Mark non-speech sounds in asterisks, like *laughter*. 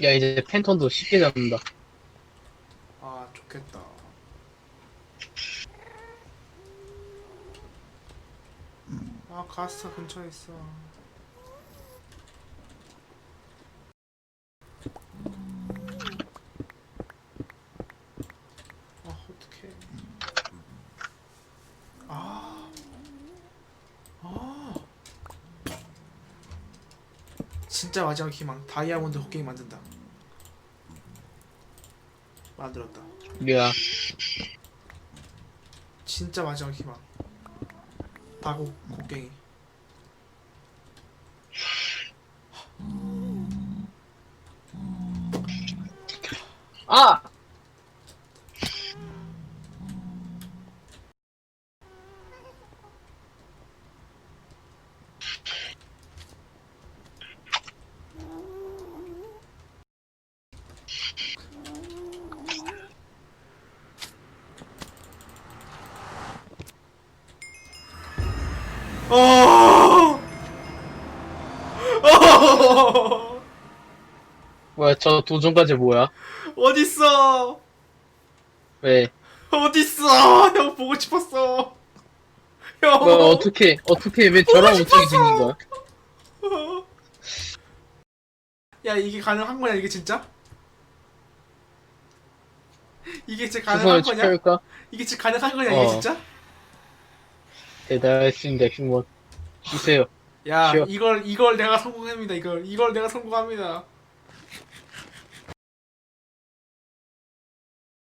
야 이제 팬톤도 쉽게 잡는다. 아 좋겠다. 아 가스타 근처에 있어. 아 어떡해. 아. 아. 진짜 마지막 희망 다이아몬드 호게임 만든다. 만들었다. 야 진짜 마지막 희망. 다고 곡괭이. 아! 어! 어! 뭐야 저 도전까지 뭐야? 어딨어? 왜? 어딨어? 형 보고 싶었어. 형. 뭐 어떻게 어떻게 왜 저랑 어떻게 생긴 거야? *laughs* 야 이게 가능한 거냐 이게 진짜? 이게 진짜 가능한 거냐? 이게 진짜 가능한 거냐 이게 어. 진짜? 대단했습니다 흉원. 주세요. 야 쉬어. 이걸 이걸 내가 성공합니다 이걸 이걸 내가 성공합니다